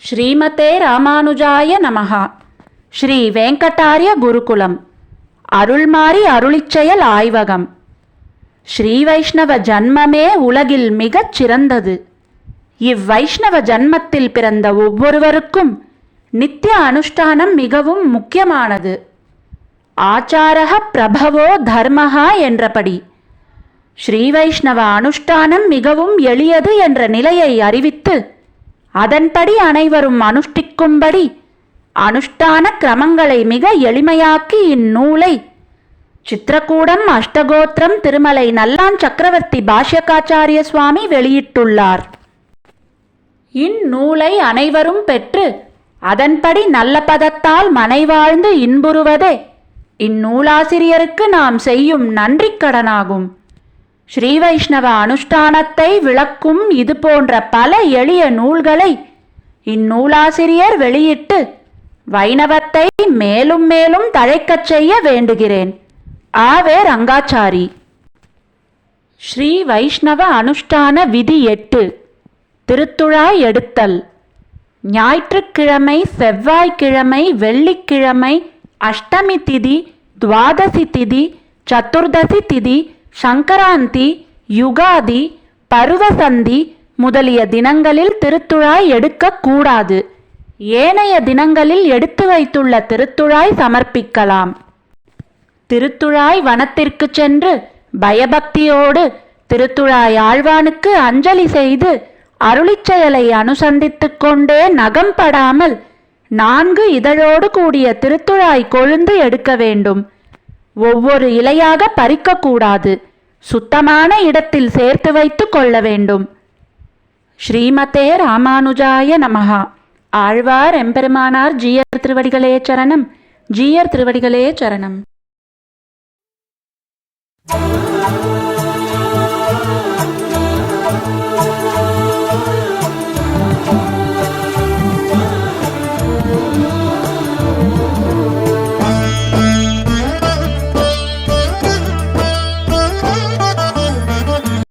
ஸ்ரீமதே ராமானுஜாய நமஹா. ஸ்ரீ வெங்கடாரிய குருகுலம். அருள்மாரி அருளிச்செயல் ஆய்வகம். ஸ்ரீ வைஷ்ணவ ஜன்மமே உலகில் மிகச் சிறந்தது இவ்வைஷ்ணவ ஜன்மத்தில் பிறந்த ஒவ்வொருவருக்கும் நித்திய அனுஷ்டானம் மிகவும் முக்கியமானது. ஆச்சாரக பிரபவோ தர்மஹா என்றபடி. ஸ்ரீ வைஷ்ணவ அனுஷ்டானம் மிகவும் எளியது என்ற நிலையை அறிவித்து அதன்படி அனைவரும் அனுஷ்டிக்கும்படி அனுஷ்டான கிரமங்களை மிக எளிமையாக்கி இந்நூலை சித்திரக்கூடம் அஷ்டகோத்திரம் திருமலை நல்லான் சக்கரவர்த்தி பாஷ்யகாச்சாரிய சுவாமி வெளியிட்டுள்ளார். இந்நூலை அனைவரும் பெற்று அதன்படி நல்ல பதத்தால் மனைவாழ்ந்து இன்புறுவதே. இந்நூலாசிரியருக்கு நாம் செய்யும் நன்றிக் கடனாகும். ஸ்ரீ வைஷ்ணவ அனுஷ்டானத்தை விளக்கும் இது போன்ற பல எளிய நூல்களை இந்நூலாசிரியர் வெளியிட்டு வைணவத்தை மேலும் மேலும் தழைக்கச் செய்ய வேண்டுகிறேன். ஆவே ரங்காச்சாரி. ஸ்ரீ வைஷ்ணவ அனுஷ்டான விதி எட்டு. திருத்துழாய் எடுத்தல். ஞாயிற்றுக்கிழமை செவ்வாய்க்கிழமை வெள்ளிக்கிழமை அஷ்டமி திதி துவாதசி திதி சதுர்தசி திதி சங்கராந்தி யுகாதி பருவசந்தி முதலிய தினங்களில் திருத்துழாய் எடுக்கக்கூடாது ஏனைய தினங்களில் எடுத்து வைத்துள்ள திருத்துழாய் சமர்ப்பிக்கலாம். திருத்துழாய் வனத்திற்கு சென்று பயபக்தியோடு திருத்துழாய் ஆழ்வானுக்கு அஞ்சலி செய்து அருளிச் செயலை அனுசந்தித்துக் கொண்டே நகம்படாமல் நான்கு இதழோடு கூடிய திருத்துழாய் கொழுந்து எடுக்க வேண்டும். ஒவ்வொரு இலையாக பறிக்கக்கூடாது. சுத்தமான இடத்தில் சேர்த்து வைத்து கொள்ள வேண்டும். ஸ்ரீமதே ராமானுஜாய நமகா ஆழ்வார் எம்பெருமானார் ஜீயர் திருவடிகளே சரணம். ஜீயர் திருவடிகளே சரணம்.